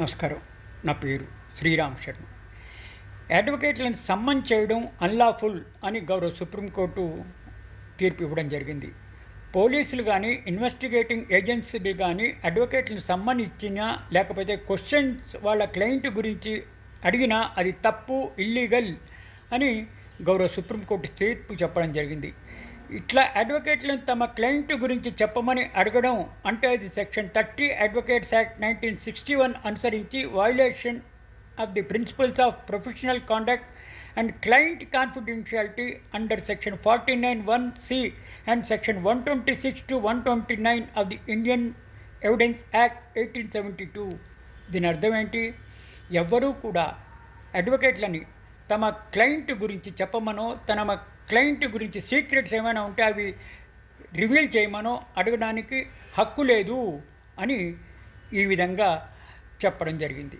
నమస్కారం. నా పేరు శ్రీరామ్ శర్మ. అడ్వకేట్లను సమ్మన్ చేయడం అన్లాఫుల్ అని గౌరవ సుప్రీంకోర్టు తీర్పు ఇవ్వడం జరిగింది. పోలీసులు కానీ ఇన్వెస్టిగేటింగ్ ఏజెన్సీలు కానీ అడ్వకేట్లను సమ్మన్ ఇచ్చినా లేకపోతే క్వశ్చన్స్ వాళ్ళ క్లయింట్ గురించి అడిగినా అది తప్పు ఇల్లీగల్ అని గౌరవ సుప్రీంకోర్టు తీర్పు చెప్పడం జరిగింది. ఇట్లా అడ్వకేట్లను తమ క్లయింట్ గురించి చెప్పమని అడగడం అంటే అది section thirty advocates act nineteen sixty one అనుసరించి violation of the principles of professional conduct and client confidentiality under section forty nine one C and section one twenty six to one twenty nine of the Indian evidence act eighteen seventy two దీని అర్థం ఏంటి? ఎవ్వరూ కూడా అడ్వకేట్లని తమ client గురించి చెప్పమనో తన client గురించి secrets ఏమైనా ఉంటే అవి రివీల్ చేయమనో అడగడానికి హక్కు లేదు అని ఈ విధంగా చెప్పడం జరిగింది.